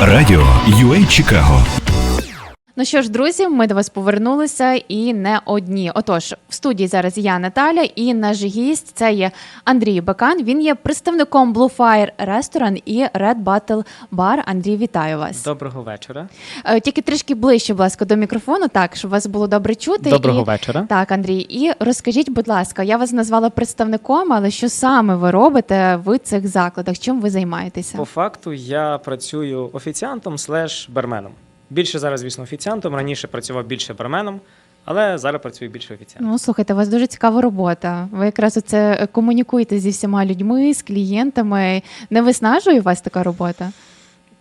Радіо UA Чикаго. Ну що ж, друзі, ми до вас повернулися і не одні. Отож, в студії зараз я Наталя, і наш гість це є Андрій Бакан. Він є представником Blue Fire Restaurant і Red Battle Bar. Андрій, вітаю вас. Доброго вечора. Е, Тільки трішки ближче, будь ласка, до мікрофону, так щоб вас було добре чути. Доброго і... вечора. Так, Андрій, і розкажіть, будь ласка, я вас назвала представником, але що саме ви робите в цих закладах? Чим ви займаєтеся? По факту я працюю офіціантом слеш барменом. Більше зараз, звісно, офіціантом. Раніше працював більше барменом, але зараз працюю більше офіціантом. Ну, слухайте, у вас дуже цікава робота. Ви якраз оце комунікуєте зі всіма людьми, з клієнтами. Не виснажує вас така робота?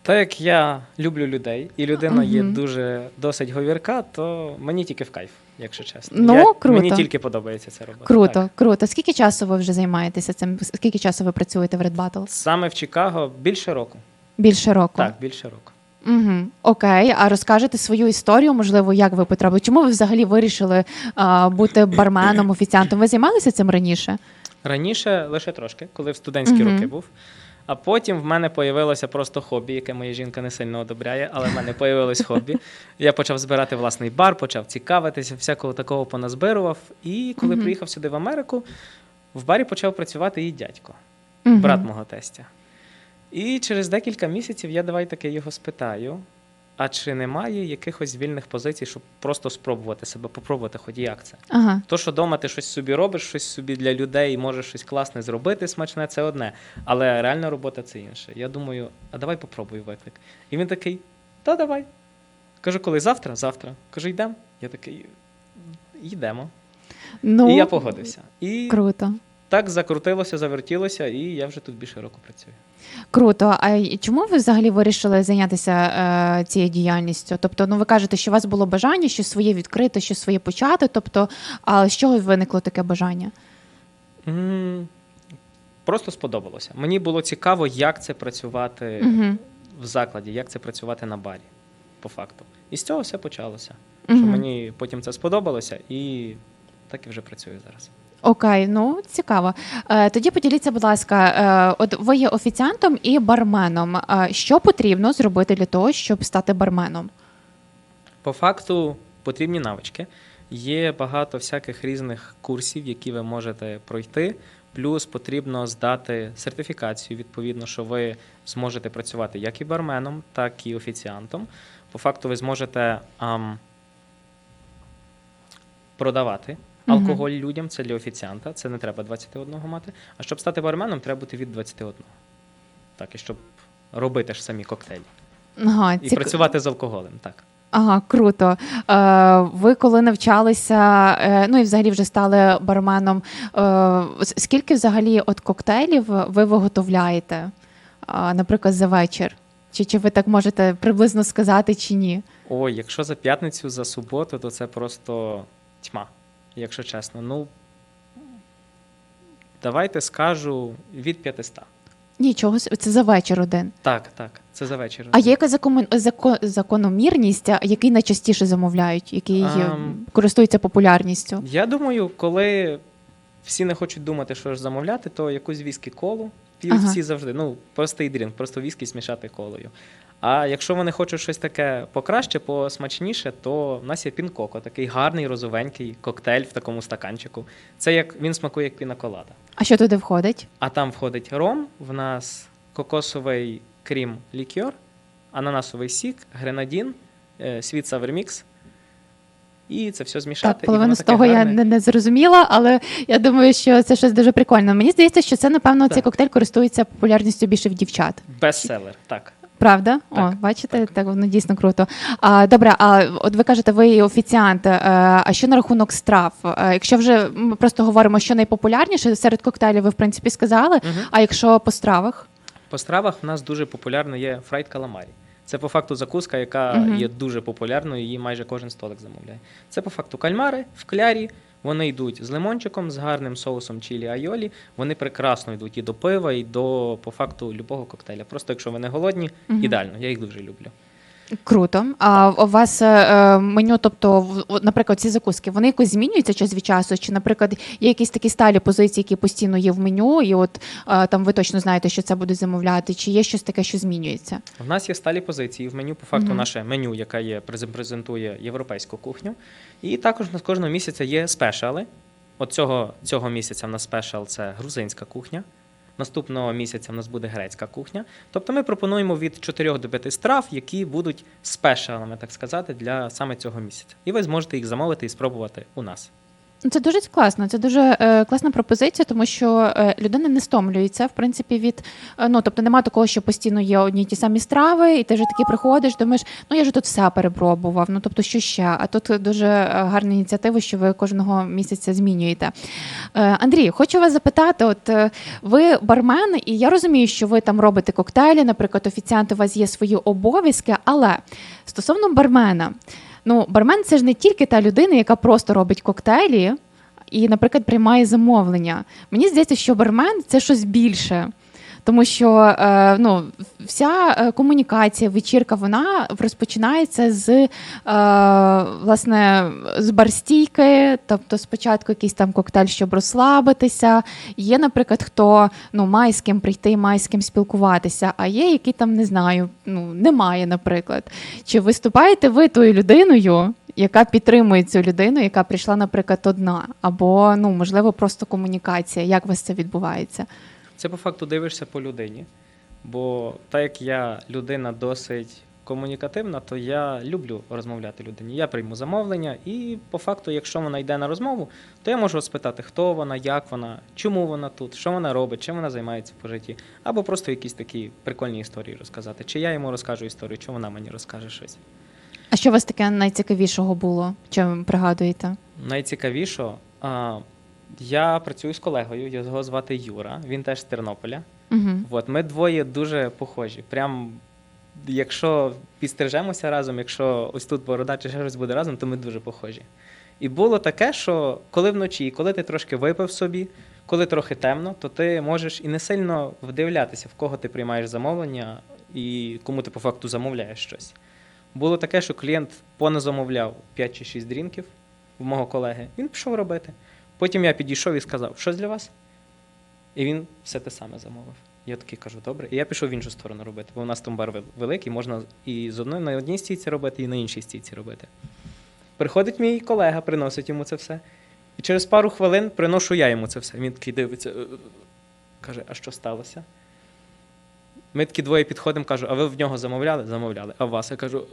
Так як я люблю людей, і людина є Мгм. дуже досить говірка, то мені тільки в кайф, якщо чесно. Ну, я, круто. Мені тільки подобається ця робота. Круто, Так. круто. Скільки часу ви вже займаєтеся цим? Скільки часу ви працюєте в Red Battle? Саме в Чикаго більше року. Більше року. Так, більше року. Угу. Окей. А розкажете свою історію, можливо, як ви потрапили? Чому ви взагалі вирішили а, бути барменом, офіціантом? Ви займалися цим раніше? Раніше лише трошки, коли в студентські Мгм. роки був. А потім в мене появилося просто хобі, яке моя жінка не сильно одобряє, але в мене появилось хобі. Я почав збирати власний бар, почав цікавитися, всякого такого поназбирував. І коли Мгм. приїхав сюди в Америку, в барі почав працювати і дядько, Мгм. брат мого тестя. І через декілька місяців я давай таки його спитаю: а чи немає якихось вільних позицій, щоб просто спробувати себе, попробувати, хоч як це. Ага. То, що вдома ти щось собі робиш, щось собі для людей, можеш щось класне зробити, смачне, це одне. Але реальна робота це інше. Я думаю, а давай попробуй виклик. І він такий: та давай. Кажу, коли завтра? Завтра. Кажу, йдемо. Я такий, йдемо. Ну, І я погодився. І Круто. Так закрутилося, завертілося, і я вже тут більше року працюю. Круто. А чому ви взагалі вирішили зайнятися е, цією діяльністю? Тобто, ну ви кажете, що у вас було бажання щось своє відкрити, щось своє почати. Тобто, а з чого виникло таке бажання? М, Просто сподобалося. Мені було цікаво, як це працювати Угу. в закладі, як це працювати на барі, по факту. І з цього все почалося. що мені потім це сподобалося, і так і вже працюю зараз. Окей, ну цікаво. Е, тоді поділіться, будь ласка, е, от ви є офіціантом і барменом. Е, що потрібно зробити для того, щоб стати барменом? По факту потрібні навички. Є багато всяких різних курсів, які ви можете пройти. Плюс потрібно здати сертифікацію, відповідно, що ви зможете працювати як і барменом, так і офіціантом. По факту, ви зможете ам, продавати. Алкоголь людям. Це для офіціанта, це не треба 21 мати. А щоб стати барменом, треба бути від 21. Так, і щоб робити ж самі коктейлі. Ага, І цік- працювати з алкоголем, так. Ага, круто. Е, ви коли навчалися, е, ну і взагалі вже стали барменом. Е, скільки взагалі от коктейлів ви виготовляєте, е, наприклад, за вечір? Чи, чи ви так можете приблизно сказати, чи ні? Ой, якщо за п'ятницю, за суботу, то це просто тьма, якщо чесно. Ну, давайте скажу від 500. Нічого, це за вечір один. Так, так, це за вечір. А є якась закон, зако- закономірність, який найчастіше замовляють, який е, Ам. користується популярністю? Я думаю, коли всі не хочуть думати, що ж замовляти, то якусь віскі колу п'ють Ага. всі завжди. Ну, простий дрінк, просто віскі змішати колою. А якщо вони хочуть щось таке покраще, посмачніше, то в нас є пінкоко, такий гарний розовенький коктейль в такому стаканчику. Це як він смакує як пінаколада. А що туди входить? А там входить ром, в нас кокосовий крім лікьор, ананасовий сік, гренадін, е, світ савермікс. І це все змішати. Так, половину з того я не, не зрозуміла, але я думаю, що це щось дуже прикольне. Мені здається, що це, напевно, цей Так. коктейль користується популярністю більше в дівчат. Бестселер, так. Правда? О, бачите, так. так. воно дійсно круто. А, добре, а от ви кажете, ви офіціант. е, А що на рахунок страв? Е, Якщо вже ми просто говоримо, що найпопулярніше серед коктейлів, ви в принципі сказали. Мгм. А якщо по стравах? По стравах в нас дуже популярно є фрайт каламарі. Це по факту закуска, яка Мгм. є дуже популярною, її майже кожен столик замовляє. Це по факту кальмари в клярі. Вони йдуть з лимончиком, з гарним соусом чилі айолі. Вони прекрасно йдуть і до пива, і до по факту любого коктейля. Просто якщо ви не голодні, ідеально. Я їх дуже люблю. Круто. А у вас е, е, меню, тобто, наприклад, ці закуски, вони якось змінюються час від часу? Чи, наприклад, є якісь такі сталі позиції, які постійно є в меню, і от е, там ви точно знаєте, що це будуть замовляти, чи є щось таке, що змінюється? В нас є сталі позиції в меню. По факту, Мгм. наше меню, яке є презен- презентує європейську кухню. І також у нас кожного місяця є спешали. От цього, цього місяця в нас спешал це грузинська кухня. Наступного місяця в нас буде грецька кухня. Тобто ми пропонуємо від 4 до 5 страв, які будуть спешалами, так сказати, для саме цього місяця. І ви зможете їх замовити і спробувати у нас. Це дуже класно. Це дуже е, класна пропозиція, тому що е, людина не стомлюється, в принципі, від е, ну тобто нема такого, що постійно є одні ті самі страви, і ти вже таки приходиш, думаєш, ну я ж тут все перепробував. Ну тобто, що ще? А тут дуже е, гарна ініціатива, що ви кожного місяця змінюєте. Е, Андрій, хочу вас запитати: от е, ви бармен, і я розумію, що ви там робите коктейлі, наприклад, офіціанти, у вас є свої обов'язки, але стосовно бармена. Ну, бармен це ж не тільки та людина, яка просто робить коктейлі і, наприклад, приймає замовлення. Мені здається, що бармен це щось більше. Тому що е, ну, вся е, комунікація, вечірка, вона розпочинається з е, власне з барстійки, тобто спочатку якийсь там коктейль, щоб розслабитися. Є, наприклад, хто ну, має з ким прийти, має з ким спілкуватися, а є, які там не знаю, ну немає, наприклад. Чи виступаєте ви тою людиною, яка підтримує цю людину, яка прийшла, наприклад, одна, або ну можливо просто комунікація? Як у вас це відбувається? Це по факту дивишся по людині. Бо так як я людина досить комунікативна, то я люблю розмовляти людині. Я прийму замовлення, і по факту, якщо вона йде на розмову, то я можу спитати, хто вона, як вона, чому вона тут, що вона робить, чим вона займається по житті, або просто якісь такі прикольні історії розказати. Чи я йому розкажу історію, чи вона мені розкаже щось. А що у вас таке найцікавішого було? Чи ви пригадуєте? Найцікавіше, а, я працюю з колегою, його звати Юра, він теж з Тернополя. Угу. От ми двоє дуже похожі. Прям якщо підстрижемося разом, якщо ось тут борода чи ще щось буде разом, то ми дуже похожі. І було таке, що коли вночі, коли ти трошки випив собі, коли трохи темно, то ти можеш і не сильно вдивлятися, в кого ти приймаєш замовлення і кому ти по факту замовляєш щось. Було таке, що клієнт поназамовляв 5 чи 6 дрінків в мого колеги. Він пішов робити. Потім я підійшов і сказав, щось для вас? І він все те саме замовив. Я такий кажу, добре. І я пішов в іншу сторону робити, бо у нас там бар великий, можна і з одної на одній стійці робити, і на іншій стійці робити. Приходить мій колега, приносить йому це все. І через пару хвилин приношу я йому це все. Він такий дивиться, «Е, е, е». каже, а що сталося? Ми такі двоє підходимо, кажу, а ви в нього замовляли? Замовляли. А вас? Я кажу,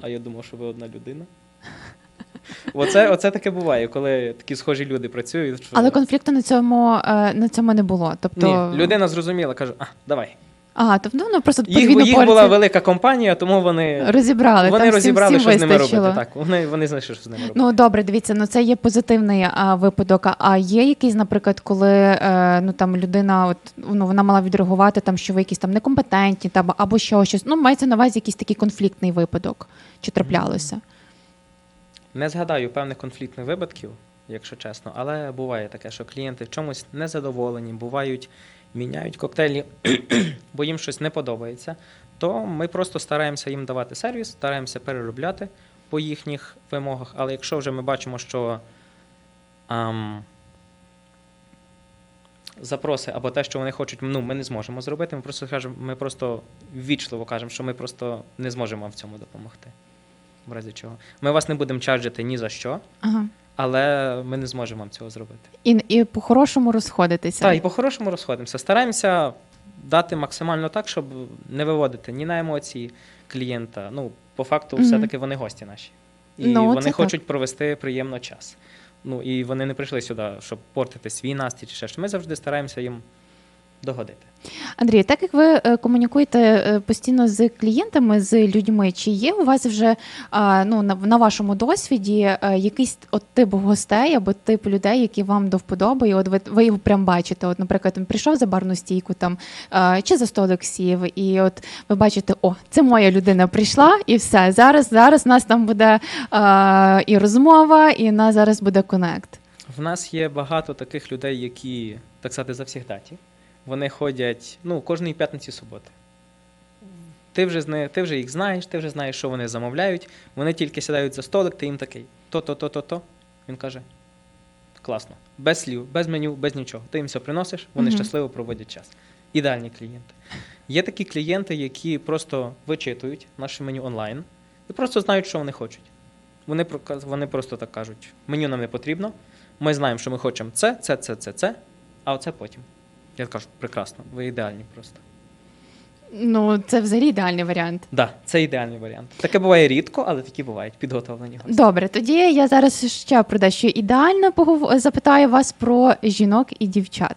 а я думав, що ви одна людина. Оце, оце таке буває, коли такі схожі люди працюють. що- Але конфлікту на цьому е, на цьому не було. Тобто Ні, людина зрозуміла, каже, а, давай. Ага, тобто ну просто Їх, їх була велика компанія, тому вони, розібрали. вони там розібрали, всім що з ними робити. Так, вони, вони знайшли, що з ними робити. Ну добре, дивіться, ну це є позитивний а, випадок. А є якийсь, наприклад, коли е, ну там людина, от ну вона мала відреагувати, там що ви якісь там некомпетентні, там або що щось. Ну мається на увазі якийсь такий конфліктний випадок, чи траплялося? Не згадаю певних конфліктних випадків, якщо чесно, але буває таке, що клієнти в чомусь незадоволені, бувають, міняють коктейлі, бо їм щось не подобається. То ми просто стараємося їм давати сервіс, стараємося переробляти по їхніх вимогах. Але якщо вже ми бачимо, що ам, запроси або те, що вони хочуть, ну, ми не зможемо зробити, ми просто кажемо, ми просто ввічливо кажемо, що ми просто не зможемо вам в цьому допомогти. В разі чого. Ми вас не будемо чарджити ні за що, Ага. але ми не зможемо вам цього зробити. І, і по-хорошому розходитися. Так, і по-хорошому розходимося. Стараємося дати максимально так, щоб не виводити ні на емоції клієнта. Ну, по факту, Мгм. все-таки вони гості наші. І Ну, вони так. хочуть провести приємно час. Ну і вони не прийшли сюди, щоб портити свій настрій чи ще що. Ми завжди стараємося їм догодити. Андрій, так як ви е, комунікуєте е, постійно з клієнтами, з людьми, чи є у вас вже ну, на, вашому досвіді е, якийсь от тип гостей або тип людей, які вам до вподоби, і от ви, ви його прям бачите? От, наприклад, він прийшов за барну стійку там чи за столик сів, і от ви бачите, о, це моя людина прийшла, і все. Зараз зараз у нас там буде е, і розмова, і у нас зараз буде конект. В нас є багато таких людей, які, так сказати, завсігдаті. Вони ходять ну, кожної п'ятниці суботи. Ти вже, ти вже їх знаєш, ти вже знаєш, що вони замовляють. Вони тільки сідають за столик, ти їм такий то-то, то-то, то. Він каже: класно, без слів, без меню, без нічого. Ти їм все приносиш, вони Мгм. щасливо проводять час. Ідеальні клієнти. Є такі клієнти, які просто вичитують наше меню онлайн і просто знають, що вони хочуть. Вони, вони просто так кажуть: меню нам не потрібно, ми знаємо, що ми хочемо це, це, це, це, це, а оце потім. Я кажу, прекрасно, ви ідеальні просто. Ну, це взагалі ідеальний варіант. Так, да, це ідеальний варіант. Таке буває рідко, але такі бувають підготовлені гості. Добре, тоді я зараз ще про дещо ідеально запитаю вас про жінок і дівчат.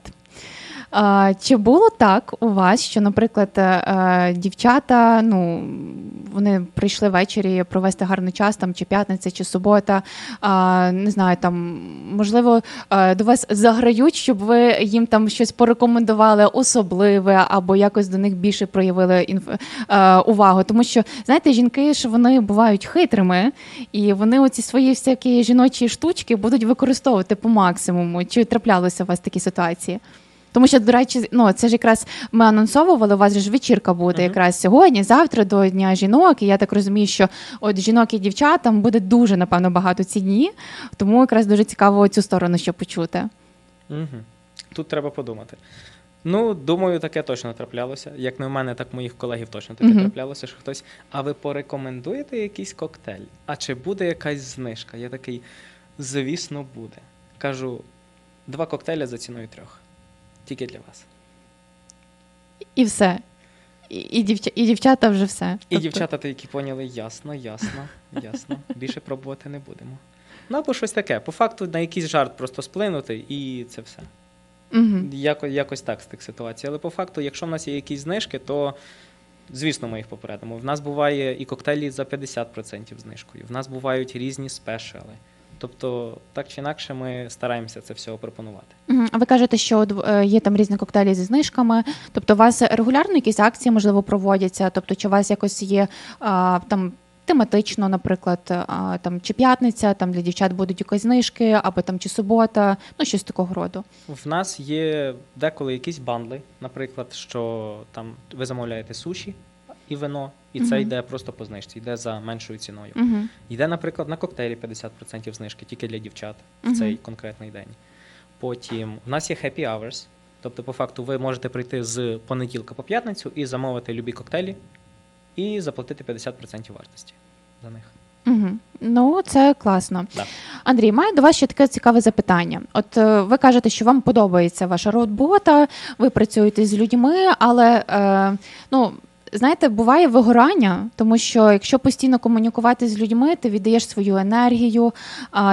Чи було так у вас, що, наприклад, е, дівчата, ну вони прийшли ввечері провести гарний час, там чи п'ятниця, чи субота, не знаю, там можливо е, до вас заграють, щоб ви їм там щось порекомендували особливе, або якось до них більше проявили інф... е, увагу. Тому що знаєте, жінки ж вони бувають хитрими, і вони оці свої всякі жіночі штучки будуть використовувати по максимуму. Чи траплялися у вас такі ситуації? Тому що, до речі, ну це ж якраз ми анонсовували, у вас же ж вечірка буде якраз сьогодні, завтра до Дня жінок. І я так розумію, що от жінок і дівчат там буде дуже напевно багато ці дні. Тому якраз дуже цікаво цю сторону ще почути. Угу. Тут треба подумати. Ну, думаю, таке точно траплялося. Як не в мене, так моїх колегів точно таке Мгм. траплялося, що хтось. А ви порекомендуєте якийсь коктейль? А чи буде якась знижка? Я такий, звісно, буде. Кажу, два коктейлі за ціною трьох. Тільки для вас. І все. І, і, дівча, і дівчата вже все. І Тобто- дівчата, то, які поняли, ясно, ясно, ясно. Більше пробувати не будемо. Ну, або щось таке. По факту на якийсь жарт просто сплинути, і це все. Мгм. Яко, якось так з тих ситуацій. Але по факту, якщо в нас є якісь знижки, то звісно ми їх попередимо. В нас буває і коктейлі за 50% знижкою. В нас бувають різні спешали. Тобто, так чи інакше, ми стараємося це все пропонувати. Мгм. А ви кажете, що от, е, є там різні коктейлі зі знижками. Тобто, у вас регулярно якісь акції можливо проводяться? Тобто, чи у вас якось є а, там тематично, наприклад, а, там чи п'ятниця, там для дівчат будуть якісь знижки, або там чи субота, ну щось такого роду. В нас є деколи якісь бандли, наприклад, що там ви замовляєте суші і вино, і це йде просто по знижці, йде за меншою ціною. Йде, наприклад, на коктейлі 50% знижки тільки для дівчат в цей конкретний день. Потім в нас є happy hours, тобто, по факту, ви можете прийти з понеділка по п'ятницю і замовити любі коктейлі і заплатити 50% вартості за них. Угу. Ну, це класно. Да. Андрій, маю до вас ще таке цікаве запитання. От е, ви кажете, що вам подобається ваша робота, ви працюєте з людьми, але е, ну. Знаєте, буває вигорання, тому що якщо постійно комунікувати з людьми, ти віддаєш свою енергію,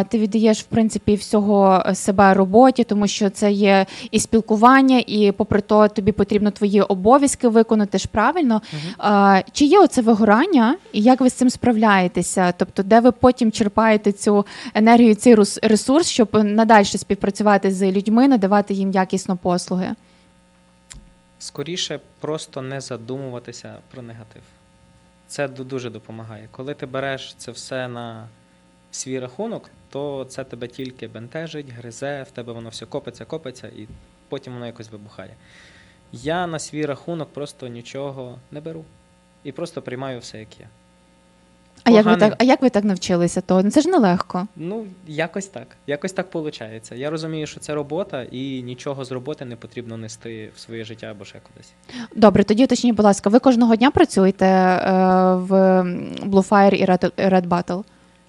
ти віддаєш в принципі всього себе роботі, тому що це є і спілкування, і попри то тобі потрібно твої обов'язки виконати ж правильно. А, чи є оце вигорання, і як ви з цим справляєтеся? Тобто, де ви потім черпаєте цю енергію, цей ресурс, щоб надалі співпрацювати з людьми, надавати їм якісно послуги? Скоріше просто не задумуватися про негатив. Це дуже допомагає. Коли ти береш це все на свій рахунок, то це тебе тільки бентежить, гризе, в тебе воно все копиться, копиться, і потім воно якось вибухає. Я на свій рахунок просто нічого не беру. І просто приймаю все, як є. А як, ви так, а як ви так навчилися? То ну, це ж нелегко. Ну, якось так. Якось так виходить. Я розумію, що це робота, і нічого з роботи не потрібно нести в своє життя або ще кудись. Добре, тоді уточніть, будь ласка, ви кожного дня працюєте е, в Blue Fire і Red, Red Battle?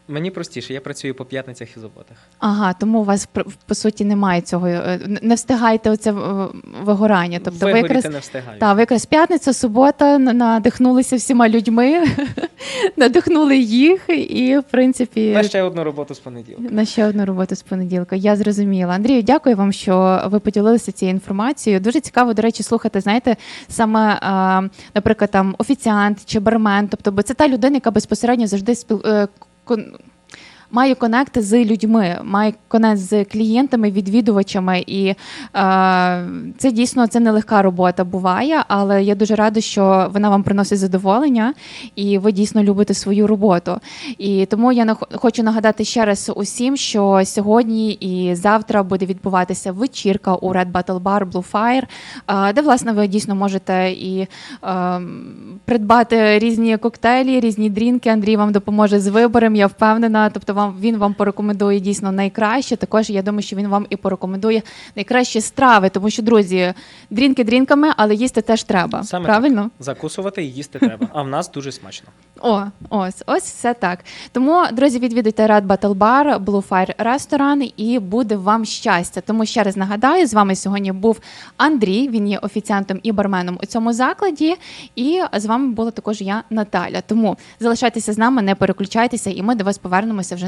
Мені простіше, я працюю по п'ятницях і суботах. Ага, тому у вас по суті немає цього, е, не встигаєте оце е, вигорання. Тобто ви якраз не встигаю. Та, ви якраз п'ятниця, субота надихнулися всіма людьми, надихнули їх, і в принципі На ще одну роботу з понеділка. на ще одну роботу з понеділка. Я зрозуміла. Андрію, дякую вам, що ви поділилися цією інформацією. Дуже цікаво, до речі, слухати, знаєте, саме, наприклад, там офіціант чи бармен. Тобто, бо це та людина, яка безпосередньо завжди спіл... е, має конекти з людьми, має конект з клієнтами, відвідувачами. І е, це дійсно це нелегка робота буває, але я дуже рада, що вона вам приносить задоволення, і ви дійсно любите свою роботу. І тому я нах- хочу нагадати ще раз усім, що сьогодні і завтра буде відбуватися вечірка у Red Battle Bar Blue Fire, е, де власне ви дійсно можете і ем, придбати різні коктейлі, різні дрінки. Андрій вам допоможе з вибором. Я впевнена. Тобто, вам він вам порекомендує дійсно найкраще. Також я думаю, що він вам і порекомендує найкращі страви, тому що друзі, дрінки дрінками, але їсти теж треба. Саме правильно? Закусувати і їсти треба. А в нас дуже смачно. О, ось, ось все так. Тому, друзі, відвідуйте Red Battle Bar, Blue Fire ресторан і буде вам щастя. Тому ще раз нагадаю, з вами сьогодні був Андрій. Він є офіціантом і барменом у цьому закладі. І з вами була також я, Наталя. Тому залишайтеся з нами, не переключайтеся, і ми до вас повернемося вже